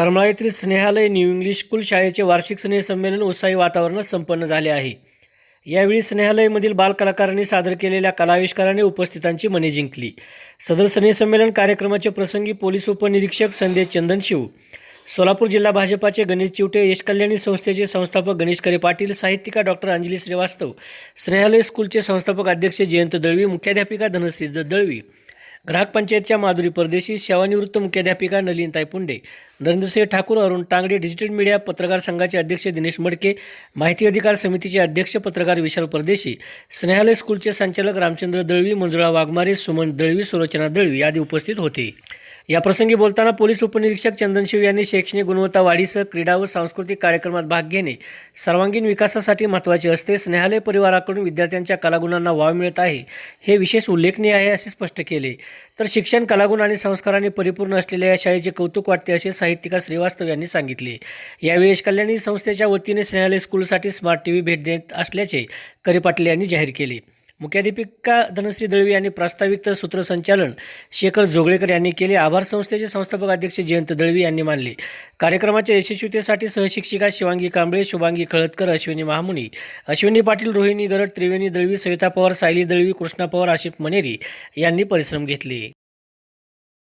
करमळा येथील Snehalaya new English school शाळेचे वार्षिक स्नेहसंमेलन उत्साही वातावरणात संपन्न झाले आहे. यावेळी स्नेहालयमधील बालकलाकारांनी सादर केलेल्या कलाविष्काराने उपस्थितांची मने जिंकली. सदर स्नेहसंमेलन कार्यक्रमाचे प्रसंगी पोलीस उपनिरीक्षक संदेश चंदनशिव सोलापूर जिल्हा भाजपाचे गणेश चिवटे यश कल्याणी संस्थेचे संस्थापक गणेश करे पाटील साहित्यिका डॉक्टर अंजली श्रीवास्तव स्नेहालय स्कूलचे संस्थापक अध्यक्ष जयंत दळवी मुख्याध्यापिका धनश्री दळवी ग्राहक पंचायतच्या माधुरी परदेशी सेवानिवृत्त मुख्याध्यापिका नलिनताई पुंडे नरेंद्रसिंह ठाकूर अरुण टांगडे डिजिटल मीडिया पत्रकार संघाचे अध्यक्ष दिनेश मडके माहिती अधिकार समितीचे अध्यक्ष पत्रकार विशाल परदेशी स्नेहालय स्कूलचे संचालक रामचंद्र दळवी मंजुळा वाघमारे सुमन दळवी सुलोचना दळवी आदी उपस्थित होते. या प्रसंगी बोलताना पोलीस उपनिरीक्षक चंदनशिव यांनी शैक्षणिक गुणवत्ता वाढीसह क्रीडा व सांस्कृतिक कार्यक्रमात भाग घेणे सर्वांगीण विकासासाठी महत्त्वाचे असते. स्नेहालय परिवाराकडून विद्यार्थ्यांच्या कलागुणांना वाव मिळत आहे हे विशेष उल्लेखनीय आहे असे स्पष्ट केले. तर शिक्षण कलागुण आणि संस्कारांनी परिपूर्ण असलेल्या या शाळेचे कौतुक वाटते असे साहित्यिका श्रीवास्तव यांनी सांगितले. यावेळी यश कल्याणी संस्थेच्या वतीने स्नेहालय स्कूलसाठी स्मार्ट टी व्ही भेट देत असल्याचे करी पाटील यांनी जाहीर केले. मुख्याध्यापिका धनश्री दळवी यांनी प्रास्ताविक तर सूत्रसंचालन शेखर जोगळेकर यांनी केले. आभार संस्थेचे संस्थापक अध्यक्ष जयंत दळवी यांनी मानले. कार्यक्रमाच्या यशस्वीतेसाठी सहशिक्षिका शिवांगी कांबळे शुभांगी खळदकर अश्विनी महामुनी अश्विनी पाटील रोहिणी गरड त्रिवेणी दळवी सविता पवार सायली दळवी कृष्णा पवार आशिफ मनेरी यांनी परिश्रम घेतले.